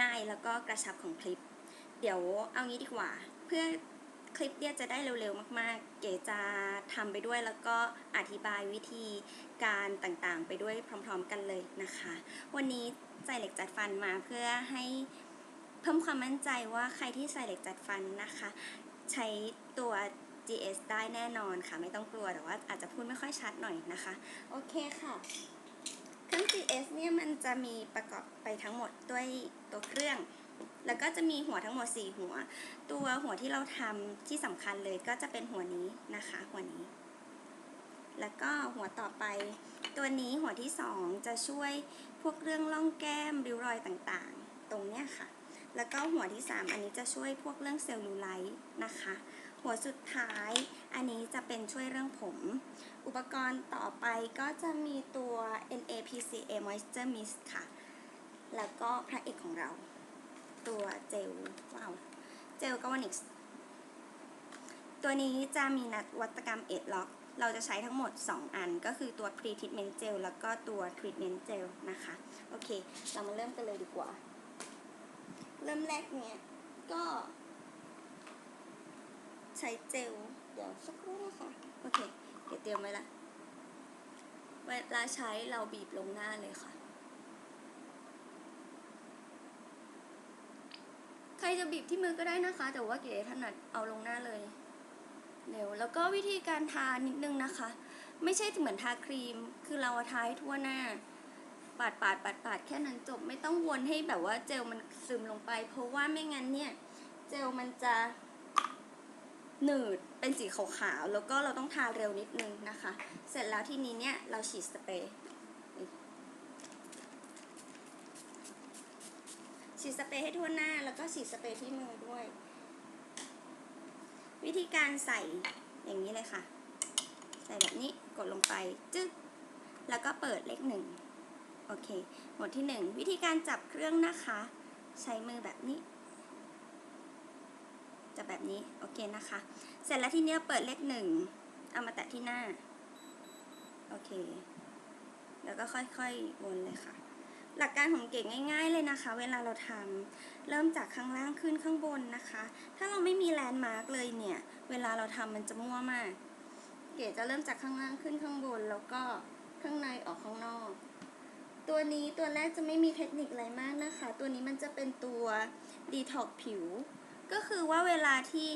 ง่ายแล้วก็กระชับของคลิป เดี๋ยวเอางี้ดีกว่า เพื่อคลิปเนี่ยจะได้เร็วๆมากๆ เก๋จะทำไปด้วยแล้วก็อธิบายวิธีการต่างๆ ไปด้วยพร้อมๆกันเลยนะคะ วันนี้ใจเหล็กจัดฟันมาเพื่อให้เพิ่มความมั่นใจว่าใครที่ใส่เหล็กจัดฟันนะคะ ใช้ตัว GS ได้แน่นอนค่ะ ไม่ต้องกลัวแต่ว่าอาจจะพูดไม่ค่อยชัดหน่อยนะคะ โอเคค่ะ เครื่อง GS เนี่ยมันจะมีประกอบไปทั้งหมดด้วยตัวเครื่อง แล้วก็จะมีหัวทั้งหมด 4 หัว ตัวหัวที่เราทำที่สำคัญเลยก็จะเป็นหัวนี้นะคะ หัวนี้ แล้วก็หัวต่อไป ตัวนี้หัวที่ 2 จะช่วยพวกเรื่องร่องแก้มริ้วรอยต่างๆ ตรงเนี้ยค่ะ แล้วก็หัวที่ 3 อันนี้จะช่วยพวกเรื่องเซลลูไลท์นะคะ หัวสุดท้าย อันนี้จะเป็นช่วยเรื่องผม อุปกรณ์ต่อไปก็จะมีตัว NAPCA Moisture Mist ค่ะ แล้วก็พระเอกของเรา ตัวเจลว้าวเจลกาวนิกส์ตัวนี้จะมีนัดวัตกรรมเอ็ดล็อก เราจะใช้ทั้งหมด 2 อันก็คือตัว Pre Treatment Gel แล้วก็ตัว Treatment Gel นะคะ โอเค เรามาเริ่มกันเลยดีกว่า เริ่มแรกเนี่ย ก็ ใช้เจล เดี๋ยวสักครู่นะคะ โอเค เดี๋ยวเตรียมไว้ละ เวลาใช้เราบีบลงหน้าเลยค่ะ ใครจะบีบที่มือก็ได้นะคะ แต่ว่าเก๋ถนัดเอาลงหน้าเลย เร็ว แล้วก็วิธีการทานิดนึงนะคะ ไม่ใช่เหมือนทาครีม คือเราทาให้ทั่วหน้าปาดปาดปาดปาดแค่นั้นจบไม่ต้องวนให้แบบว่าเจลมันซึมลงไป เพราะว่าไม่งั้นเนี่ย เจลมันจะ หนืดเป็นสีขาวๆแล้วก็เราต้องทาเร็วนิดนึงนะคะ เสร็จแล้วที่นี้เนี่ยเราฉีดสเปรย์ฉีดสเปรย์ให้ทั่วหน้าแล้วก็ฉีดสเปรย์ที่มือด้วย วิธีการใส่อย่างนี้เลยค่ะ ใส่แบบนี้กดลงไปจึ๊กแล้วก็เปิดเลขหนึ่งโอเค หมดที่หนึ่งวิธีการจับเครื่องนะคะ ใช้มือแบบนี้ แบบนี้ โอเคนะคะ เสร็จแล้วทีเนี้ยเปิดเลขหนึ่งเอามาแตะที่หน้า โอเค แล้วก็ค่อยๆวนเลยค่ะ หลักการของเก่งง่าย ๆเลยนะคะ เวลาเราทำเริ่มจากข้างล่างขึ้นข้างบนนะคะ ถ้าเราไม่มีแลนด์มาร์กเลยเนี่ย เวลาเราทำมันจะมั่วมาก เก๋จะเริ่มจากข้างล่างขึ้นข้างบน แล้วก็ข้างในออกข้างนอก ตัวนี้ตัวแรกจะไม่มีเทคนิคอะไรมากนะคะ ตัวนี้มันจะเป็นตัวดีท็อกผิว ก็คือว่าเวลาที่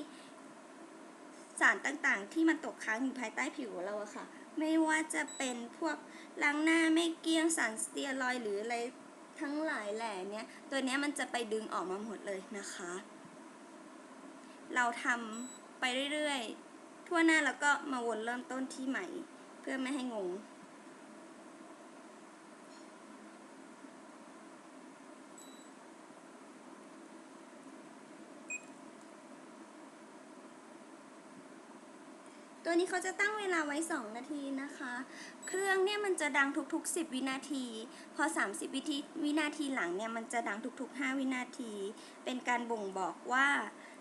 สารต่างๆ ที่มันตกค้างอยู่ภายใต้ผิวเราอะค่ะ ไม่ว่าจะเป็นพวกล้างหน้าไม่เกลี้ยงสารสเตียรอยหรืออะไรทั้งหลายแหล่เนี้ยตัวเนี้ยมันจะไปดึงออกมาหมดเลยนะคะ เราทำไปเรื่อยๆ ทั่วหน้าแล้วก็มาวนเริ่มต้นที่ใหม่ เพื่อไม่ให้งง ตัวนี้เขาจะตั้งเวลาไว้ 2 นาทีนะคะ เครื่องเนี่ยมันจะดังทุก ๆ 10 วินาที พอ 30 วิธีวินาทีหลังเนี่ยมันจะดังทุก ๆ 5 วินาที เป็นการบ่งบอกว่า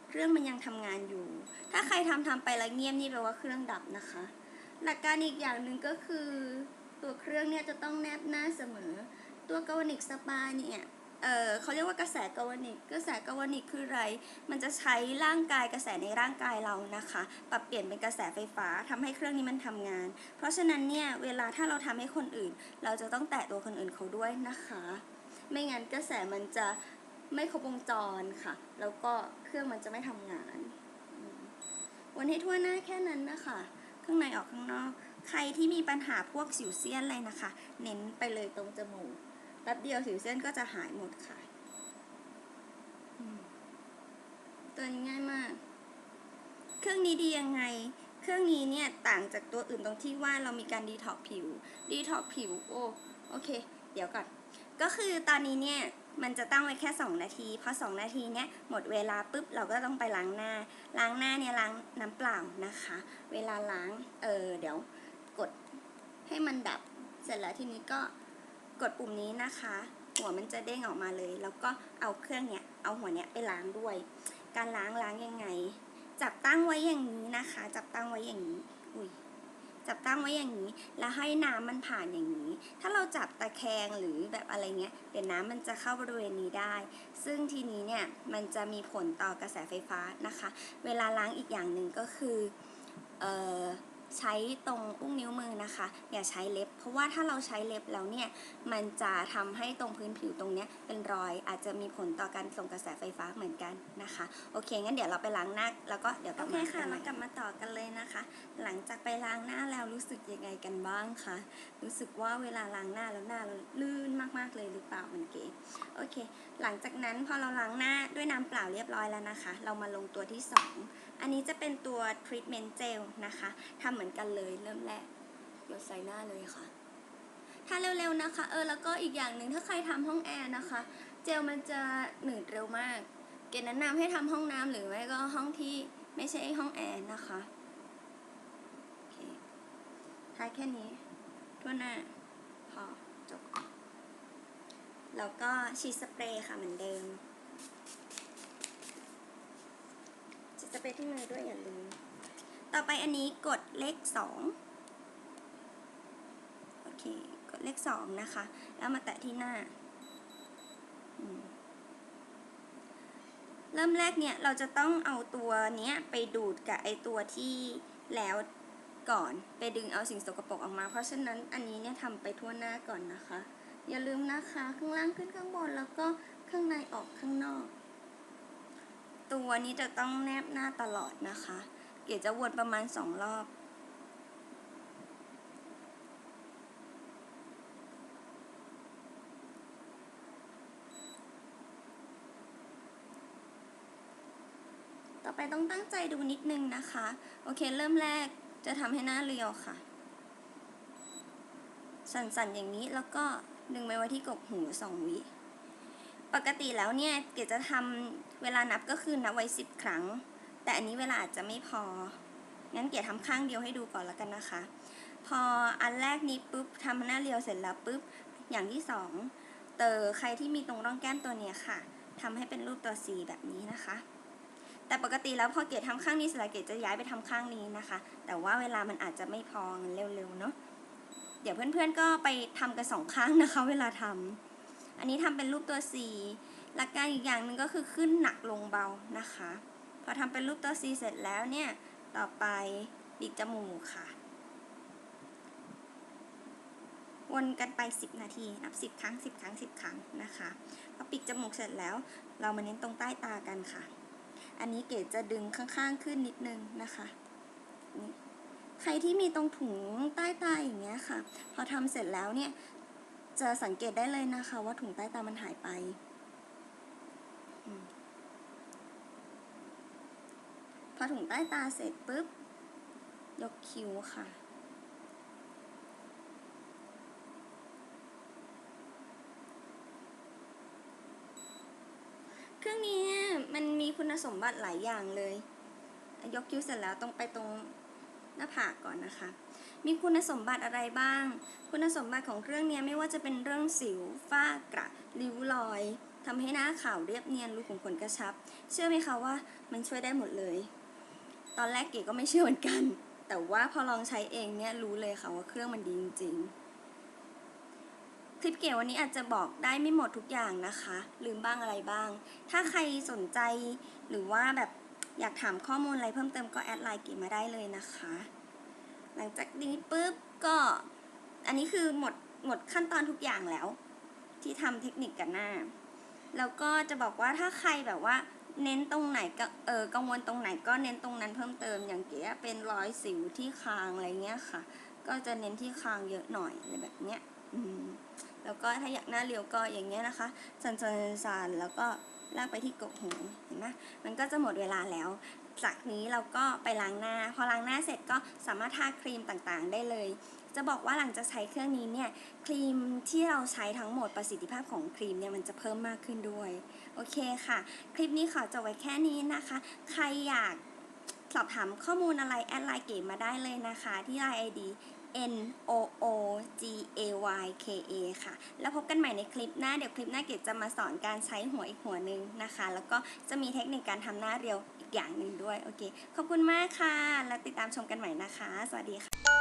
เครื่องมันยังทำงานอยู่ ถ้าใครทำทำไปแล้วเงียบนี่แปลว่าเครื่องดับนะคะ หลักการอีกอย่างหนึ่งก็คือ ตัวเครื่องเนี่ยจะต้องแนบหน้าเสมอ ตัวกาวนิกสปาเนี่ย เเขาเรียกว่ากระแสกาวนิก กระแสกาวนิกคืออะไร มันจะใช้ร่างกายกระแสในร่างกายเรานะคะ ปรับเปลี่ยนเป็นกระแสไฟฟ้าทำให้เครื่องนี้มันทำงาน เพราะฉะนั้นเนี่ยเวลาถ้าเราทำให้คนอื่น เราจะต้องแตะตัวคนอื่นเขาด้วยนะคะ ไม่งั้นกระแสมันจะไม่ครบวงจรค่ะ แล้วก็เครื่องมันจะไม่ทำงานอืมวนให้ทั่วหน้าแค่นั้นนะคะข้างในออกข้างนอก ใครที่มีปัญหาพวกสิวเซียนอะไรนะคะ เน้นไปเลยตรงจมูก แป๊บเดียวสิวเส้นก็จะหายหมดค่ะ ตัวนี้ง่ายมาก เครื่องนี้ดียังไง เครื่องนี้เนี่ยต่างจากตัวอื่นตรงที่ว่าเรามีการดีท็อกผิว ดีท็อกผิว โอ้โอเค เดี๋ยวก่อน ก็คือตอนนี้เนี่ยมันจะตั้งไว้แค่ 2 นาทีพอ2นาทีเนี่ยหมดเวลาปุ๊บเราก็ต้องไปล้างหน้า ล้างหน้าเนี่ยล้างน้ำเปล่านะคะ เวลาล้าง เออเดี๋ยวกดให้มันดับ เสร็จแล้วทีนี้ก็ กดปุ่มนี้นะคะ หัวมันจะเด้งออกมาเลย แล้วก็เอาเครื่องเนี้ยเอาหัวเนี้ยไปล้างด้วย การล้างล้างยังไง จับตั้งไว้อย่างนี้นะคะ จับตั้งไว้อย่างนี้ อุ้ยจับตั้งไว้อย่างนี้ แล้วให้น้ำมันผ่านอย่างนี้ ถ้าเราจับตะแคงหรือแบบอะไรเงี้ย เดี๋ยวน้ำมันจะเข้าบริเวณนี้ได้ ซึ่งทีนี้เนี่ยมันจะมีผลต่อกระแสไฟฟ้านะคะ เวลาล้างอีกอย่างหนึ่งก็คือ เอ่อ ใช้ตรงอุ้งนิ้วมือนะคะอย่าใช้เล็บ เพราะว่าถ้าเราใช้เล็บแล้วเนี่ยมันจะทำให้ตรงพื้นผิวตรงเนี้ยเป็นรอยอาจจะมีผลต่อการส่งกระแสไฟฟ้าเหมือนกันนะคะ โอเค งั้นเดี๋ยวเราไปล้างหน้าแล้วก็เดี๋ยวกลับมาค่ะเรากลับมาต่อกันเลยนะคะ หลังจากไปล้างหน้าแล้วรู้สึกยังไงกันบ้างคะรู้สึกว่าเวลาล้างหน้าแล้วหน้าเราลื่นมากๆเลยหรือเปล่ามันเก๋โอเค หลังจากนั้นพอเราล้างหน้าด้วยน้ำเปล่าเรียบร้อยแล้วนะคะ เรามาลงตัวที่ 2 อันนี้จะเป็นตัว treatment gel นะคะทำเหมือนกันเลยเริ่มแรกหยดใส่หน้าเลยค่ะถ้าเร็วๆนะคะ เออแล้วก็อีกอย่างหนึ่งถ้าใครทำห้องแอร์นะคะ เจลมันจะหนืดเร็วมาก เกณฑ์แนะนำให้ทำห้องน้ำหรือไม่ก็ห้องที่ไม่ใช่ห้องแอร์นะคะโอเคทายแค่นี้ทั่วหน้าพอจบ แล้วก็ฉีดสเปรย์ค่ะเหมือนเดิมฉีดสเปรย์ที่มือด้วยอย่าลืม ต่อไปอันนี้กดเลขสองโอเค กดเลขสองนะคะ แล้วมาแตะที่หน้า เริ่มแรกเนี่ยเราจะต้องเอาตัวเนี้ยไปดูดกับไอตัวที่แล้วก่อน ไปดึงเอาสิ่งสกปรกออกมา เพราะฉะนั้นอันนี้เนี่ยทำไปทั่วหน้าก่อนนะคะ อย่าลืมนะคะ ข้างล่างขึ้นข้างบนแล้วก็ข้างในออกข้างนอก ตัวนี้จะต้องแนบหน้าตลอดนะคะ เก๋จะวนประมาณสองรอบต่อไปต้องตั้งใจดูนิดนึงนะคะ โอเค เริ่มแรกจะทำให้หน้าเรียวค่ะ สั่นๆอย่างนี้แล้วก็ ดึงไปไว้ที่กกหูสองวิ ปกติแล้วเนี่ยเกดจะทำเวลานับก็คือนับไว้สิบครั้ง แต่อันนี้เวลาอาจจะไม่พอ งั้นเกดทำข้างเดียวให้ดูก่อนแล้วกันนะคะ พออันแรกนี้ปุ๊บทำหน้าเรียวเสร็จแล้วปุ๊บ อย่างที่สองเตอใครที่มีตรงร่องแก้มตัวเนี้ยค่ะทำให้เป็นรูปตัว C แบบนี้นะคะ แต่ปกติแล้วพอเกดทำข้างนี้เสร็จแล้วเกดจะย้ายไปทำข้างนี้นะคะ แต่ว่าเวลามันอาจจะไม่พองั้นเร็วๆเนาะ เดี๋ยวเพื่อนๆก็ไปทำกันสองข้างนะคะ เวลาทำอันนี้ทำเป็นรูปตัว C หลักการอีกอย่างหนึ่งก็คือขึ้นหนักลงเบานะคะ พอทำเป็นรูปตัว C เสร็จแล้วเนี่ย ต่อไปปีกจมูกค่ะ วนกันไป 10 นาที นับ 10 ครั้ง 10 ครั้ง 10 ครั้งนะคะ พอปีกจมูกเสร็จแล้ว เรามาเน้นตรงใต้ตากันค่ะ อันนี้เกดจะดึงข้างๆขึ้นนิดนึงนะคะนี่ ใครที่มีตรงถุงใต้ตาอย่างเงี้ยค่ะ พอทำเสร็จแล้วเนี่ย จะสังเกตได้เลยนะคะ ว่าถุงใต้ตามันหายไปอพอถุงใต้ตาเสร็จปุ๊บ ยกคิ้วค่ะเครื่องนี้มันมีคุณสมบัติหลายอย่างเลย ยกคิ้วเสร็จแล้วต้องไปตรง หน้าผากก่อนนะคะ มีคุณสมบัติอะไรบ้าง คุณสมบัติของเครื่องนี้ไม่ว่าจะเป็นเรื่องสิว ฝ้ากระริ้วรอยทำให้หน้าขาวเรียบเนียนรูขุมขนกระชับ เชื่อไหมคะว่ามันช่วยได้หมดเลย ตอนแรกเก๋ก็ไม่เชื่อเหมือนกัน แต่ว่าพอลองใช้เองเนี่ยรู้เลยค่ะว่าเครื่องมันดีจริงๆคลิปเก๋วันนี้อาจจะบอกได้ไม่หมดทุกอย่างนะคะ ลืมบ้างอะไรบ้าง ถ้าใครสนใจหรือว่าแบบ อยากถามข้อมูลอะไรเพิ่มเติมก็แอดไลน์เก๋มาได้เลยนะคะ หลังจากนี้ปุ๊บก็อันนี้คือหมดหมดขั้นตอนทุกอย่างแล้ว ที่ทำเทคนิคกันหน้า แล้วก็จะบอกว่าถ้าใครแบบว่าเน้นตรงไหนก็เออกังวลตรงไหนก็เน้นตรงนั้นเพิ่มเติมอย่างเก๋เป็นรอยสิวที่คางอะไรเงี้ยค่ะ ก็จะเน้นที่คางเยอะหน่อยอะไรแบบเนี้ยอืมแล้วก็ถ้าอยากหน้าเรียวก็อย่างเงี้ยนะคะสันสันสันแล้วก็ ลากไปที่กกหูเห็นไหมมันก็จะหมดเวลาแล้ว จากนี้เราก็ไปล้างหน้า พอล้างหน้าเสร็จก็สามารถทาครีมต่างๆ ได้เลย จะบอกว่าหลังจากใช้เครื่องนี้เนี่ยครีมที่เราใช้ทั้งหมดประสิทธิภาพของครีมเนี่ยมันจะเพิ่มมากขึ้นด้วย โอเคค่ะ คลิปนี้ขอจบไว้แค่นี้นะคะ ใครอยากสอบถามข้อมูลอะไรแอดไลน์เก๋มาได้เลยนะคะ ที่ไลน์ ID N O O G A Y K A ค่ะ แล้วพบกันใหม่ในคลิปหน้า เดี๋ยวคลิปหน้าเกดจะมาสอนการใช้หัวอีกหัวหนึ่งนะคะ แล้วก็จะมีเทคนิคการทำหน้าเรียวอีกอย่างหนึ่งด้วย โอเค ขอบคุณมากค่ะ แล้วติดตามชมกันใหม่นะคะ สวัสดีค่ะ